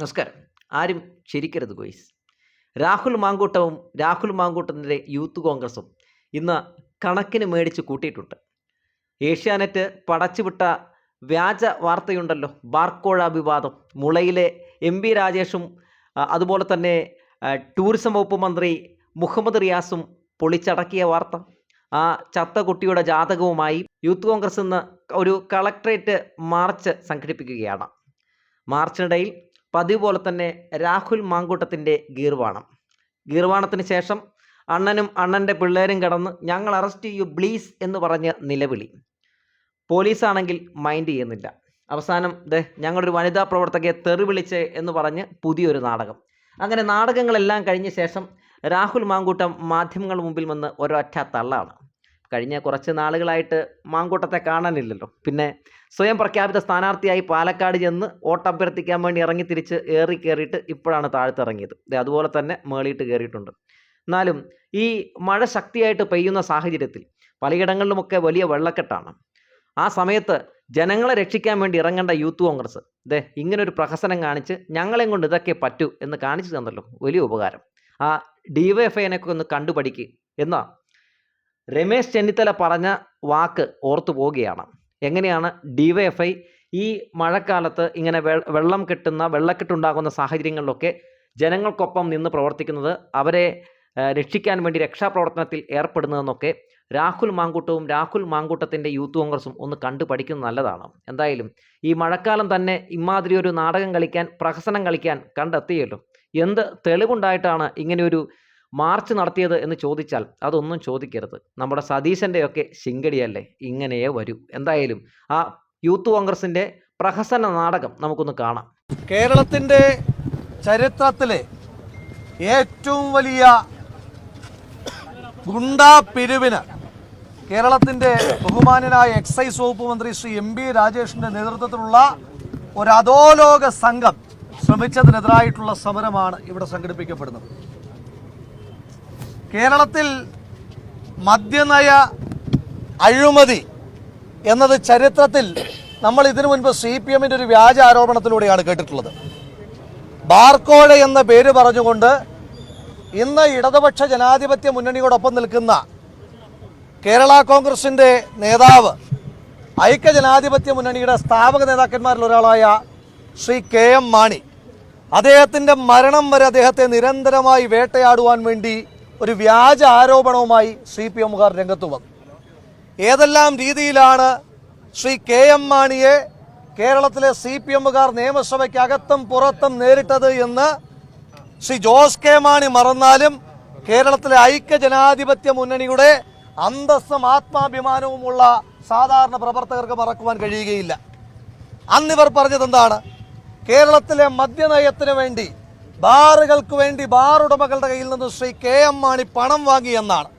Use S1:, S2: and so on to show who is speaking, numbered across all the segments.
S1: നമസ്കാരം. ആരും ചിരിക്കരുത് ഗോയ്സ്. രാഹുൽ മാങ്കൂട്ടവും രാഹുൽ മാങ്കൂട്ടത്തിന്റെ യൂത്ത് കോൺഗ്രസും ഇന്ന് കണക്കിന് മേടിച്ച് കൂട്ടിയിട്ടുണ്ട്. ഏഷ്യാനെറ്റ് പടച്ചുവിട്ട വ്യാജ വാർത്തയുണ്ടല്ലോ. ബാർക്കോഴ വിവാദം മുളയിലെ എം വി രാജേഷും അതുപോലെ തന്നെ ടൂറിസം വകുപ്പ് മന്ത്രി മുഹമ്മദ് റിയാസും പൊളിച്ചടക്കിയ വാർത്ത. ആ ചത്ത കുട്ടിയുടെ ജാതകവുമായി യൂത്ത് കോൺഗ്രസ് ഇന്ന് ഒരു കളക്ട്രേറ്റ് മാർച്ച് സംഘടിപ്പിക്കുകയാണ്. മാർച്ചിനിടയിൽ പതിവ് പോലെ തന്നെ രാഹുൽ മാങ്കൂട്ടത്തിന്റെ ഗീർവാണം. ഗീർവാണത്തിന് ശേഷം അണ്ണനും അണ്ണന്റെ പിള്ളേരും കടന്ന് ഞങ്ങൾ അറസ്റ്റ് ചെയ്യൂ പ്ലീസ് എന്ന് പറഞ്ഞ് നിലവിളി. പോലീസാണെങ്കിൽ മൈൻഡ് ചെയ്യുന്നില്ല. അവസാനം ദേ ഞങ്ങളൊരു വനിതാ പ്രവർത്തകയെ തെറിവിളിച്ച് എന്ന് പറഞ്ഞ് പുതിയൊരു നാടകം. അങ്ങനെ നാടകങ്ങളെല്ലാം കഴിഞ്ഞ ശേഷം രാഹുൽ മാങ്കൂട്ടം മാധ്യമങ്ങൾ മുമ്പിൽ വന്ന് ഒരൊറ്റ തള്ളാണ്. കഴിഞ്ഞ കുറച്ച് നാളുകളായിട്ട് മാങ്കൂട്ടത്തെ കാണാനില്ലല്ലോ. പിന്നെ സ്വയം പ്രഖ്യാപിത സ്ഥാനാർത്ഥിയായി പാലക്കാട് ചെന്ന് വോട്ടഭ്യർത്ഥിക്കാൻ വേണ്ടി ഇറങ്ങി തിരിച്ച് ഏറി കയറിയിട്ട് ഇപ്പോഴാണ് താഴ്ത്തിറങ്ങിയത്. അതുപോലെ തന്നെ മേളിയിട്ട് കയറിയിട്ടുണ്ട് എന്നാലും ഈ മഴ ശക്തിയായിട്ട് പെയ്യുന്ന സാഹചര്യത്തിൽ പലയിടങ്ങളിലുമൊക്കെ വലിയ വെള്ളക്കെട്ടാണ്. ആ സമയത്ത് ജനങ്ങളെ രക്ഷിക്കാൻ വേണ്ടി ഇറങ്ങേണ്ട യൂത്ത് കോൺഗ്രസ് ദേ ഇങ്ങനൊരു പ്രഹസനം കാണിച്ച് ഞങ്ങളെയും കൊണ്ട് ഇതൊക്കെ പറ്റൂ എന്ന് കാണിച്ചു തന്നല്ലോ. വലിയ ഉപകാരം. ആ ഡി വൈ ഒന്ന് കണ്ടുപഠിക്കുക എന്നാ രമേശ് ചെന്നിത്തല പറഞ്ഞ വാക്ക് ഓർത്തു പോവുകയാണ്. എങ്ങനെയാണ് ഡിവൈഎഫ്ഐ ഈ മഴക്കാലത്ത് ഇങ്ങനെ വെള്ളം കെട്ടുന്ന വെള്ളക്കെട്ടുണ്ടാകുന്ന സാഹചര്യങ്ങളിലൊക്കെ ജനങ്ങൾക്കൊപ്പം നിന്ന് പ്രവർത്തിക്കുന്നത് അവരെ രക്ഷിക്കാൻ വേണ്ടി രക്ഷാപ്രവർത്തനത്തിൽ ഏർപ്പെടുന്നതെന്നൊക്കെ രാഹുൽ മാങ്കൂട്ടവും രാഹുൽ മാങ്കൂട്ടത്തിന്റെ യൂത്ത് കോൺഗ്രസും ഒന്ന് കണ്ടു പഠിക്കുന്നത് നല്ലതാണ്. എന്തായാലും ഈ മഴക്കാലം തന്നെ ഇമാതിരി ഒരു നാടകം കളിക്കാൻ പ്രഹസനം കളിക്കാൻ കണ്ടെത്തിയല്ലോ. എന്ത് തെളിവുണ്ടായിട്ടാണ് ഇങ്ങനെയൊരു മാർച്ച് നടത്തിയത് എന്ന് ചോദിച്ചാൽ അതൊന്നും ചോദിക്കരുത്. നമ്മുടെ സതീശന്റെയൊക്കെ ശിങ്കടിയല്ലേ? ഇങ്ങനെയേ വരൂ. എന്തായാലും ആ യൂത്ത് കോൺഗ്രസിന്റെ പ്രഹസന നാടകം നമുക്കൊന്ന് കാണാം.
S2: കേരളത്തിന്റെ ചരിത്രത്തിലെ ഏറ്റവും വലിയ ഗുണ്ടാ പിരിവിന് കേരളത്തിന്റെ ബഹുമാനനായ എക്സൈസ് വകുപ്പ് മന്ത്രി ശ്രീ എം ബി രാജേഷിന്റെ നേതൃത്വത്തിലുള്ള ഒരു അധോലോക സംഘം ശ്രമിച്ചതിനെതിരായിട്ടുള്ള സമരമാണ് ഇവിടെ സംഘടിപ്പിക്കപ്പെടുന്നത്. കേരളത്തിൽ മദ്യനയ അഴിമതി എന്നത് ചരിത്രത്തിൽ നമ്മൾ ഇതിനു മുൻപ് സി പി എമ്മിന്റെ ഒരു വ്യാജ ആരോപണത്തിലൂടെയാണ് കേട്ടിട്ടുള്ളത്. ബാർക്കോഴ എന്ന പേര് പറഞ്ഞുകൊണ്ട് ഇന്ന് ഇടതുപക്ഷ ജനാധിപത്യ മുന്നണിയോടൊപ്പം നിൽക്കുന്ന കേരള കോൺഗ്രസിന്റെ നേതാവ് ഐക്യ ജനാധിപത്യ മുന്നണിയുടെ സ്ഥാപക നേതാക്കന്മാരിൽ ഒരാളായ ശ്രീ കെ എം മാണി. അദ്ദേഹത്തിന്റെ മരണം വരെ അദ്ദേഹത്തെ നിരന്തരമായി വേട്ടയാടുവാൻ വേണ്ടി ഒരു വ്യാജ ആരോപണവുമായി സി പി എമ്മുകാർ രംഗത്ത് വന്നു. ഏതെല്ലാം രീതിയിലാണ് ശ്രീ കെ എം മാണിയെ കേരളത്തിലെ സി പി എമ്മുകാർ നിയമസഭയ്ക്കകത്തും പുറത്തും നേരിട്ടത് എന്ന് ശ്രീ ജോസ് കെ മാണി മറന്നാലും കേരളത്തിലെ ഐക്യ ജനാധിപത്യ മുന്നണിയുടെ അന്തസ്സും ആത്മാഭിമാനവുമുള്ള സാധാരണ പ്രവർത്തകർക്ക് മറക്കുവാൻ കഴിയുകയില്ല. അന്നിവർ പറഞ്ഞത് എന്താണ് കേരളത്തിലെ മദ്യനയത്തിന് വേണ്ടി ബാറുകൾക്ക് വേണ്ടി ബാർ ഉടമകളുടെ കയ്യിൽ നിന്ന് ശ്രീ കെ എം മാണി പണം വാങ്ങിയെന്നാണ്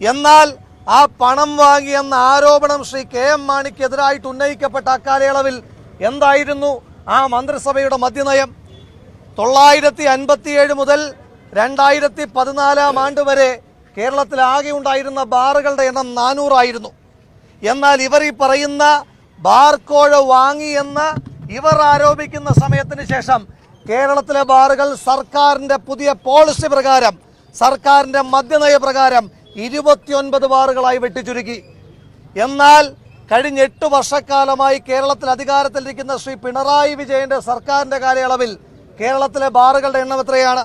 S2: എന്നാൽ ആ പണം വാങ്ങിയെന്ന ആരോപണം ശ്രീ കെ എം മാണിക്കെതിരായിട്ട് ഉന്നയിക്കപ്പെട്ട അക്കാലയളവിൽ എന്തായിരുന്നു? ആ മന്ത്രിസഭയുടെ മദ്യനയം. തൊള്ളായിരത്തി അൻപത്തിയേഴ് മുതൽ രണ്ടായിരത്തി പതിനാലാം ആണ്ട് വരെ കേരളത്തിൽ ആകെ ഉണ്ടായിരുന്ന ബാറുകളുടെ എണ്ണം നാനൂറായിരുന്നു. എന്നാൽ ഇവർ ഈ പറയുന്ന ബാർ കോഴ വാങ്ങിയെന്ന് ഇവർ ആരോപിക്കുന്ന സമയത്തിന് ശേഷം കേരളത്തിലെ ബാറുകൾ സർക്കാരിന്റെ പുതിയ പോളിസി പ്രകാരം സർക്കാരിന്റെ മദ്യനയ പ്രകാരം ഇരുപത്തിയൊൻപത് ബാറുകളായി വെട്ടിച്ചുരുക്കി. എന്നാൽ കഴിഞ്ഞ എട്ട് വർഷക്കാലമായി കേരളത്തിൽ അധികാരത്തിലിരിക്കുന്ന ശ്രീ പിണറായി വിജയന്റെ സർക്കാരിന്റെ കാലയളവിൽ കേരളത്തിലെ ബാറുകളുടെ എണ്ണം എത്രയാണ്?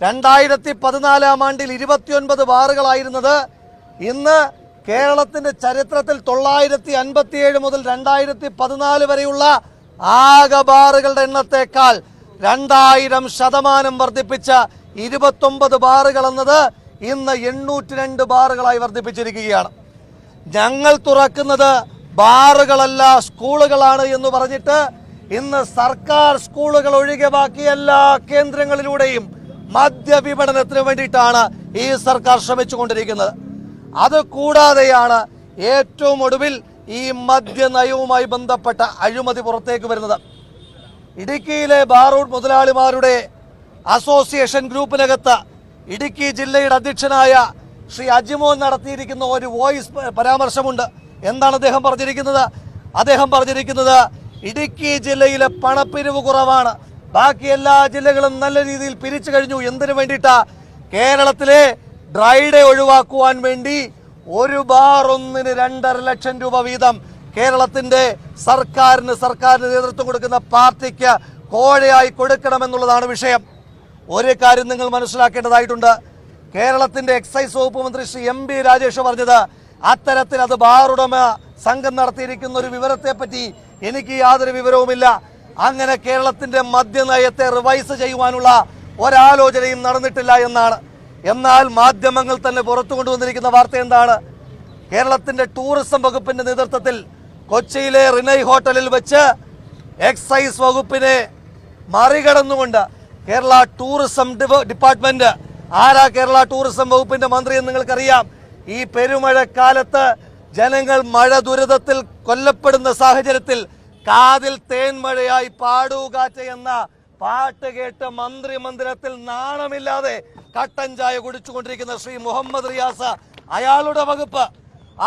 S2: രണ്ടായിരത്തി പതിനാലാം ആണ്ടിൽ ഇരുപത്തിയൊൻപത് ബാറുകളായിരുന്നത് ഇന്ന് കേരളത്തിന്റെ ചരിത്രത്തിൽ തൊള്ളായിരത്തി അൻപത്തിയേഴ് മുതൽ രണ്ടായിരത്തി പതിനാല് വരെയുള്ള ആകെ ബാറുകളുടെ എണ്ണത്തേക്കാൾ രണ്ടായിരം ശതമാനം വർദ്ധിപ്പിച്ച ഇരുപത്തൊമ്പത് ബാറുകൾ എന്നത് ഇന്ന് എണ്ണൂറ്റി രണ്ട് ബാറുകളായി വർദ്ധിപ്പിച്ചിരിക്കുകയാണ്. ഞങ്ങൾ തുറക്കുന്നത് ബാറുകളല്ല സ്കൂളുകളാണ് എന്ന് പറഞ്ഞിട്ട് ഇന്ന് സർക്കാർ സ്കൂളുകൾ ഒഴികെ ബാക്കി എല്ലാ കേന്ദ്രങ്ങളിലൂടെയും മദ്യവിപണനത്തിന് വേണ്ടിയിട്ടാണ് ഈ സർക്കാർ ശ്രമിച്ചുകൊണ്ടിരിക്കുന്നത്. അത് കൂടാതെയാണ് ഏറ്റവും ഒടുവിൽ ഈ മദ്യനയവുമായി ബന്ധപ്പെട്ട അഴിമതി പുറത്തേക്ക് വരുന്നത്. ഇടുക്കിയിലെ ബാറൂഡ് മുതലാളിമാരുടെ അസോസിയേഷൻ ഗ്രൂപ്പിനകത്ത് ഇടുക്കി ജില്ലയുടെ അധ്യക്ഷനായ ശ്രീ അജിമോൻ നടത്തിയിരിക്കുന്ന ഒരു വോയിസ് പരാമർശമുണ്ട്. എന്താണ് അദ്ദേഹം പറഞ്ഞിരിക്കുന്നത്? അദ്ദേഹം പറഞ്ഞിരിക്കുന്നത് ഇടുക്കി ജില്ലയിലെ പണപ്പിരിവ് കുറവാണ്. ബാക്കി എല്ലാ ജില്ലകളും നല്ല രീതിയിൽ പിരിച്ചു കഴിഞ്ഞു. എന്തിനു വേണ്ടിയിട്ടാ? കേരളത്തിലെ ഡ്രൈഡേ ഒഴിവാക്കുവാൻ വേണ്ടി ഒരു ബാർ ഒന്നിന് രണ്ടര ലക്ഷം രൂപ വീതം കേരളത്തിന്റെ സർക്കാരിന് സർക്കാരിന് നേതൃത്വം കൊടുക്കുന്ന പാർട്ടിക്ക് കോഴയായി കൊടുക്കണമെന്നുള്ളതാണ് വിഷയം. ഒരു കാര്യം നിങ്ങൾ മനസ്സിലാക്കേണ്ടതായിട്ടുണ്ട്. കേരളത്തിന്റെ എക്സൈസ് വകുപ്പ് മന്ത്രി ശ്രീ എം ബി രാജേഷ് പറഞ്ഞത് അത്തരത്തിൽ അത് ബാറുടമ സംഘം നടത്തിയിരിക്കുന്ന ഒരു വിവരത്തെപ്പറ്റി എനിക്ക് യാതൊരു വിവരവുമില്ല. അങ്ങനെ കേരളത്തിന്റെ മദ്യനയത്തെ റിവൈസ് ചെയ്യുവാനുള്ള ഒരാലോചനയും നടന്നിട്ടില്ല എന്നാണ്. എന്നാൽ മാധ്യമങ്ങൾ തന്നെ പുറത്തു കൊണ്ടുവന്നിരിക്കുന്ന വാർത്ത എന്താണ്? കേരളത്തിന്റെ ടൂറിസം വകുപ്പിന്റെ നേതൃത്വത്തിൽ കൊച്ചിയിലെ റിനൈ ഹോട്ടലിൽ വെച്ച് എക്സൈസ് വകുപ്പിനെ മറികടന്നുകൊണ്ട് കേരള ടൂറിസം ഡിപ്പാർട്ട്മെന്റ് ആരാ കേരള ടൂറിസം വകുപ്പിന്റെ മന്ത്രി എന്ന് നിങ്ങൾക്കറിയാം. ഈ പെരുമഴക്കാലത്ത് ജനങ്ങൾ മഴ ദുരിതത്തിൽ കൊല്ലപ്പെടുന്ന സാഹചര്യത്തിൽ കാതിൽ തേൻമഴയായി പാടുകാറ്റ എന്ന പാട്ട് കേട്ട് മന്ത്രി മന്ദിരത്തിൽ നാണമില്ലാതെ കട്ടൻ ചായ കുടിച്ചുകൊണ്ടിരിക്കുന്ന ശ്രീ മുഹമ്മദ് റിയാസ് അയാളുടെ വകുപ്പ്.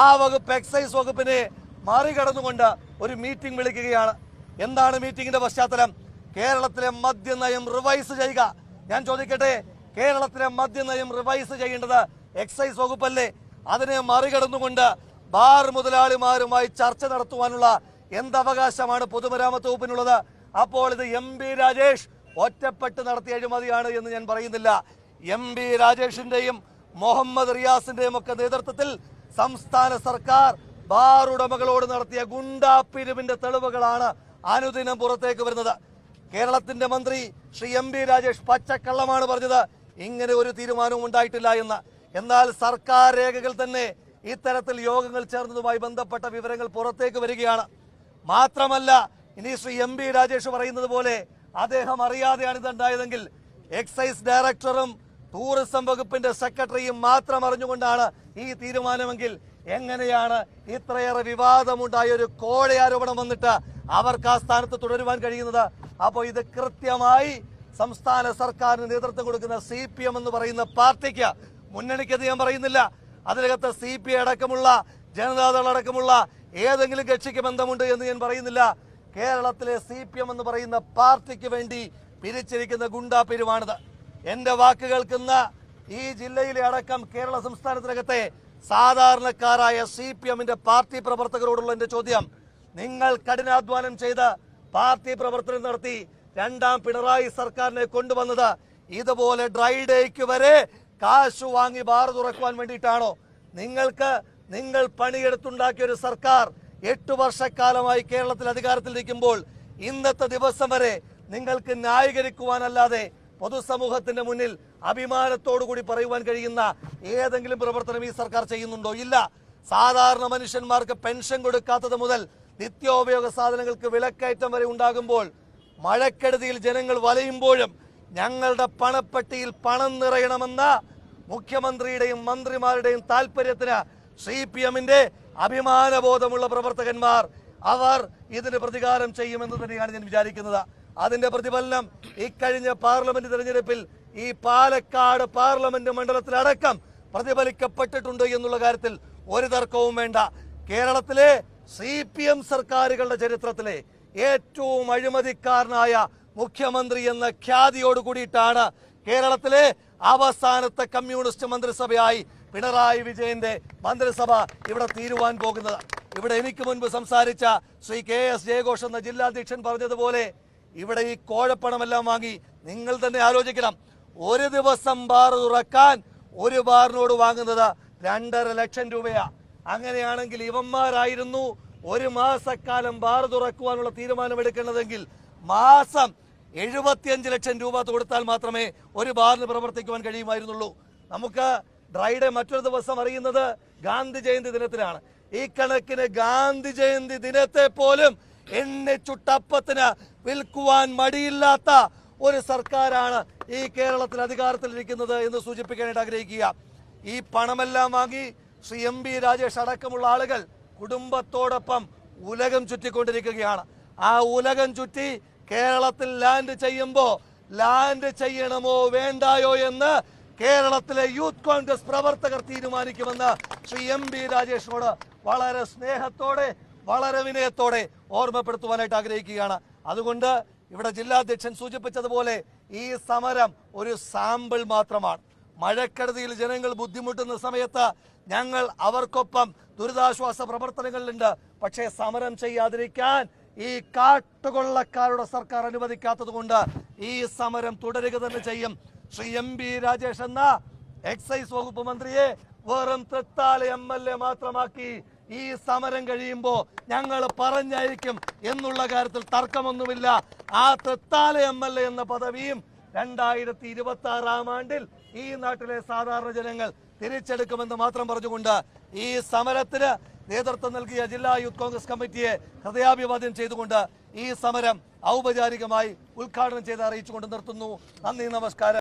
S2: ആ വകുപ്പ് എക്സൈസ് വകുപ്പിനെ മറികടന്നുകൊണ്ട് ഒരു മീറ്റിംഗ് വിളിക്കുകയാണ്. എന്താണ് മീറ്റിംഗിന്റെ പശ്ചാത്തലം? കേരളത്തിലെ മദ്യനയം റിവൈസ് ചെയ്യുക. ഞാൻ ചോദിക്കട്ടെ കേരളത്തിലെ മദ്യനയം റിവൈസ് ചെയ്യേണ്ടത് എക്സൈസ് വകുപ്പല്ലേ? അതിനെ മറികടന്നുകൊണ്ട് ബാർ മുതലാളിമാരുമായി ചർച്ച നടത്തുവാനുള്ള എന്തവകാശമാണ് പൊതുമരാമത്ത് വകുപ്പിനുള്ളത്? അപ്പോൾ ഇത് എം ബി രാജേഷ് ഒറ്റപ്പെട്ട് നടത്തിയ അഴിമതിയാണ് എന്ന് ഞാൻ പറയുന്നില്ല. എം ബി രാജേഷിന്റെയും മുഹമ്മദ് റിയാസിന്റെയും ഒക്കെ നേതൃത്വത്തിൽ സംസ്ഥാന സർക്കാർ ബാർ ഉടമകളോട് നടത്തിയ ഗുണ്ടാപ്പിരിവിന്റെ തെളിവുകളാണ് അനുദിനം പുറത്തേക്ക് വരുന്നത്. കേരളത്തിന്റെ മന്ത്രി ശ്രീ എം രാജേഷ് പച്ചക്കള്ളമാണ് പറഞ്ഞത്. ഇങ്ങനെ ഒരു തീരുമാനവും ഉണ്ടായിട്ടില്ല എന്ന്. എന്നാൽ സർക്കാർ രേഖകൾ തന്നെ ഇത്തരത്തിൽ യോഗങ്ങൾ ചേർന്നതുമായി ബന്ധപ്പെട്ട വിവരങ്ങൾ പുറത്തേക്ക് വരികയാണ്. മാത്രമല്ല ഇനി ശ്രീ എം രാജേഷ് പറയുന്നത് പോലെ അദ്ദേഹം അറിയാതെയാണ് ഇതുണ്ടായതെങ്കിൽ എക്സൈസ് ഡയറക്ടറും ടൂറിസം വകുപ്പിന്റെ സെക്രട്ടറിയും മാത്രം അറിഞ്ഞുകൊണ്ടാണ് ഈ തീരുമാനമെങ്കിൽ എങ്ങനെയാണ് ഇത്രയേറെ വിവാദമുണ്ടായ ഒരു കോഴ ആരോപണം വന്നിട്ട് അവർക്ക് ആ സ്ഥാനത്ത് തുടരുവാൻ കഴിയുന്നത്? അപ്പോൾ ഇത് കൃത്യമായി സംസ്ഥാന സർക്കാരിന് നേതൃത്വം കൊടുക്കുന്ന സി പി എം എന്ന് പറയുന്ന പാർട്ടിക്ക് മുന്നണിക്കത് ഞാൻ പറയുന്നില്ല. അതിനകത്ത് സി പി ഐ അടക്കമുള്ള ജനതാദൾ അടക്കമുള്ള ഏതെങ്കിലും കക്ഷിക്ക് ബന്ധമുണ്ട് എന്ന് ഞാൻ പറയുന്നില്ല. കേരളത്തിലെ സി പി എം എന്ന് പറയുന്ന പാർട്ടിക്ക് വേണ്ടി പിരിച്ചിരിക്കുന്ന ഗുണ്ടാ പെരുമാണിത് എന്റെ വാക്ക് കേൾക്കുന്ന ഈ ജില്ലയിലെ അടക്കം കേരള സംസ്ഥാനത്തിനകത്തെ സാധാരണക്കാരായ സി പി എമ്മിന്റെ പാർട്ടി പ്രവർത്തകരോടുള്ള എന്റെ ചോദ്യം. നിങ്ങൾ കഠിനാധ്വാനം ചെയ്ത് പാർട്ടി പ്രവർത്തനം നടത്തി രണ്ടാം പിണറായി സർക്കാരിനെ കൊണ്ടുവന്നത് ഇതുപോലെ ഡ്രൈ ഡേക്ക് വരെ കാശ് വാങ്ങി ബാർ തുറക്കുവാൻ വേണ്ടിയിട്ടാണോ? നിങ്ങൾക്ക് നിങ്ങൾ പണിയെടുത്തുണ്ടാക്കിയ ഒരു സർക്കാർ എട്ടു വർഷക്കാലമായി കേരളത്തിൽ അധികാരത്തിലിരിക്കുമ്പോൾ ഇന്നത്തെ ദിവസം വരെ നിങ്ങൾക്ക് ന്യായീകരിക്കുവാനല്ലാതെ പൊതുസമൂഹത്തിന്റെ മുന്നിൽ അഭിമാനത്തോടു കൂടി പറയുവാൻ കഴിയുന്ന ഏതെങ്കിലും പ്രവർത്തനം ഈ സർക്കാർ ചെയ്യുന്നുണ്ടോ? ഇല്ല. സാധാരണ മനുഷ്യന്മാർക്ക് പെൻഷൻ കൊടുക്കാത്തത് മുതൽ നിത്യോപയോഗ സാധനങ്ങൾക്ക് വിലക്കയറ്റം വരെ ഉണ്ടാകുമ്പോൾ മഴക്കെടുതിയിൽ ജനങ്ങൾ വലയുമ്പോഴും ഞങ്ങളുടെ പണപ്പെട്ടിയിൽ പണം നിറയണമെന്ന മുഖ്യമന്ത്രിയുടെയും മന്ത്രിമാരുടെയും താല്പര്യത്തിന് സി പി എമ്മിന്റെ അഭിമാനബോധമുള്ള പ്രവർത്തകന്മാർ അവർ ഇതിന് പ്രതികാരം ചെയ്യുമെന്ന് തന്നെയാണ് ഞാൻ വിചാരിക്കുന്നത്. അതിന്റെ പ്രതിഫലനം ഇക്കഴിഞ്ഞ പാർലമെന്റ് തെരഞ്ഞെടുപ്പിൽ ഈ പാലക്കാട് പാർലമെന്റ് മണ്ഡലത്തിലടക്കം പ്രതിഫലിക്കപ്പെട്ടിട്ടുണ്ട് എന്നുള്ള കാര്യത്തിൽ ഒരു തർക്കവും വേണ്ട. കേരളത്തിലെ സി പി എം സർക്കാരുകളുടെ ചരിത്രത്തിലെ ഏറ്റവും അഴിമതിക്കാരനായ മുഖ്യമന്ത്രി എന്ന ഖ്യാതിയോട് കൂടിയിട്ടാണ് കേരളത്തിലെ അവസാനത്തെ കമ്മ്യൂണിസ്റ്റ് മന്ത്രിസഭയായി പിണറായി വിജയന്റെ മന്ത്രിസഭ ഇവിടെ തീരുവാൻ പോകുന്നത്. ഇവിടെ എനിക്ക് മുൻപ് സംസാരിച്ച ശ്രീ കെ എസ് ജയഘോഷ് എന്ന ജില്ലാധ്യക്ഷൻ പറഞ്ഞതുപോലെ ഇവിടെ ഈ കോഴപ്പണമെല്ലാം വാങ്ങി നിങ്ങൾ തന്നെ ആലോചിക്കണം. ഒരു ദിവസം ബാർ തുറക്കാൻ ഒരു ബാറിനോട് വാങ്ങുന്നത് രണ്ടര ലക്ഷം രൂപയാ. അങ്ങനെയാണെങ്കിൽ ഇവന്മാരായിരുന്നു ഒരു മാസക്കാലം ബാർ തുറക്കുവാനുള്ള തീരുമാനമെടുക്കേണ്ടതെങ്കിൽ മാസം എഴുപത്തിയഞ്ച് ലക്ഷം രൂപ കൊടുത്താൽ മാത്രമേ ഒരു ബാറിന് പ്രവർത്തിക്കുവാൻ കഴിയുമായിരുന്നുള്ളൂ. നമുക്ക് ഡ്രൈഡേ മറ്റൊരു ദിവസം അറിയുന്നത് ഗാന്ധി ജയന്തി ദിനത്തിലാണ്. ഈ കണക്കിന് ഗാന്ധി ജയന്തി ദിനത്തെ പോലും എണ്ണ ചുട്ടപ്പത്തിന് വിൽക്കുവാൻ മടിയില്ലാത്ത ഒരു സർക്കാരാണ് ഈ കേരളത്തിൽ അധികാരത്തിലിരിക്കുന്നത് എന്ന് സൂചിപ്പിക്കാനായിട്ട് ആഗ്രഹിക്കുക. ഈ പണമെല്ലാം വാങ്ങി ശ്രീ എം ബി രാജേഷ് അടക്കമുള്ള ആളുകൾ കുടുംബത്തോടൊപ്പം ഉലകം ചുറ്റിക്കൊണ്ടിരിക്കുകയാണ്. ആ ഉലകം ചുറ്റി കേരളത്തിൽ ലാൻഡ് ചെയ്യുമ്പോൾ ലാൻഡ് ചെയ്യണമോ വേണ്ടായോ എന്ന് കേരളത്തിലെ യൂത്ത് കോൺഗ്രസ് പ്രവർത്തകർ തീരുമാനിക്കുമെന്ന് ശ്രീ എം ബി രാജേഷിനോട് വളരെ സ്നേഹത്തോടെ വളരെ വിനയത്തോടെ ഓർമ്മപ്പെടുത്തുവാനായിട്ട് ആഗ്രഹിക്കുകയാണ്. അതുകൊണ്ട് ഇവിടെ ജില്ലാധ്യക്ഷൻ സൂചിപ്പിച്ചതുപോലെ ഈ സമരം ഒരു സാമ്പിൾ മാത്രമാണ്. മഴക്കെടുതിയിൽ ജനങ്ങൾ ബുദ്ധിമുട്ടുന്ന സമയത്ത് ഞങ്ങൾ അവർക്കൊപ്പം ദുരിതാശ്വാസ പ്രവർത്തനങ്ങളിലുണ്ട്. പക്ഷേ സമരം ചെയ്യാതിരിക്കാൻ ഈ കാട്ടുകൊള്ളക്കാരുടെ സർക്കാർ അനുവദിക്കാത്തത് കൊണ്ട് ഈ സമരം തുടരുക തന്നെ ചെയ്യും. ശ്രീ എം പി രാജേഷ് എന്ന എക്സൈസ് വകുപ്പ് മന്ത്രിയെ വെറും തൃത്താല എം എൽ എ മാത്രമാക്കി ഈ സമരം കഴിയുമ്പോൾ ഞങ്ങൾ പറഞ്ഞയക്കും എന്നുള്ള കാര്യത്തിൽ തർക്കമൊന്നുമില്ല. ആ തൃത്താല എം എൽ എ എന്ന പദവിയും രണ്ടായിരത്തി ഇരുപത്തി ആറാം ആണ്ടിൽ ഈ നാട്ടിലെ സാധാരണ ജനങ്ങൾ തിരിച്ചെടുക്കുമെന്ന് മാത്രം പറഞ്ഞുകൊണ്ട് ഈ സമരത്തിന് നേതൃത്വം നൽകിയ ജില്ലാ യൂത്ത് കോൺഗ്രസ് കമ്മിറ്റിയെ ഹൃദയാഭിവാദ്യം ചെയ്തുകൊണ്ട് ഈ സമരം ഔപചാരികമായി ഉദ്ഘാടനം ചെയ്ത് അറിയിച്ചുകൊണ്ട് നിർത്തുന്നു. നന്ദി നമസ്കാരം.